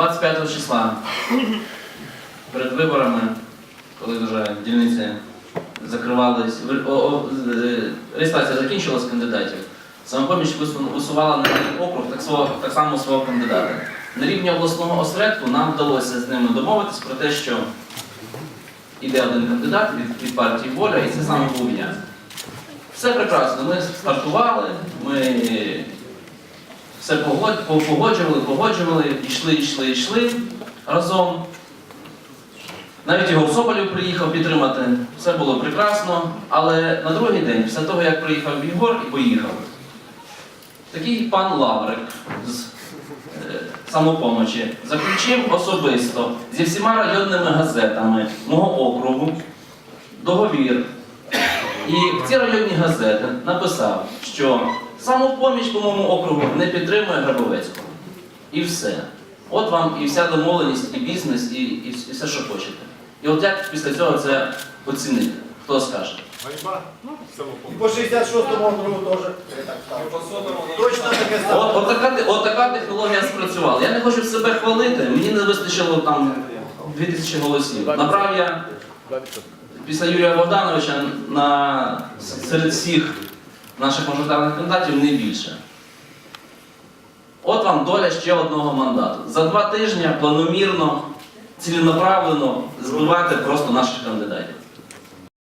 25 числа перед виборами, коли вже дільниці закривались, е, реєстрація закінчилась кандидатів, самопоміч вису- висувала на цей округ так, свого, так само свого кандидата. На рівні обласного осередку нам вдалося з ними домовитись про те, що іде один кандидат від, від партії Воля, і це саме був я. Все прекрасно. Ми стартували, ми все погоджували, погоджували, йшли, йшли, йшли разом. Навіть його Соболєв приїхав підтримати, все було прекрасно. Але на другий день, після того, як приїхав Єгор і поїхав, такий пан Лаврик з е, самопомочі заключив особисто зі всіма районними газетами мого округу договір. І в ці районні газети написав, що самопоміч по моєму округу не підтримує Грабовецького. І все. От вам і вся домовленість, і бізнес, і, і, і все, що хочете. І от як після цього це оцінити? Хто скаже? Ганьба? І по 66-му округу теж. Точно таке. От, от, така, от така технологія спрацювала. Я не хочу себе хвалити, мені не вистачило там 2000 голосів. Набрав я після Юрія Богдановича на, серед всіх наших мажоритарних кандидатів не більше. От вам доля ще одного мандату. За два тижні планомірно, ціленаправлено збивати просто наших кандидатів.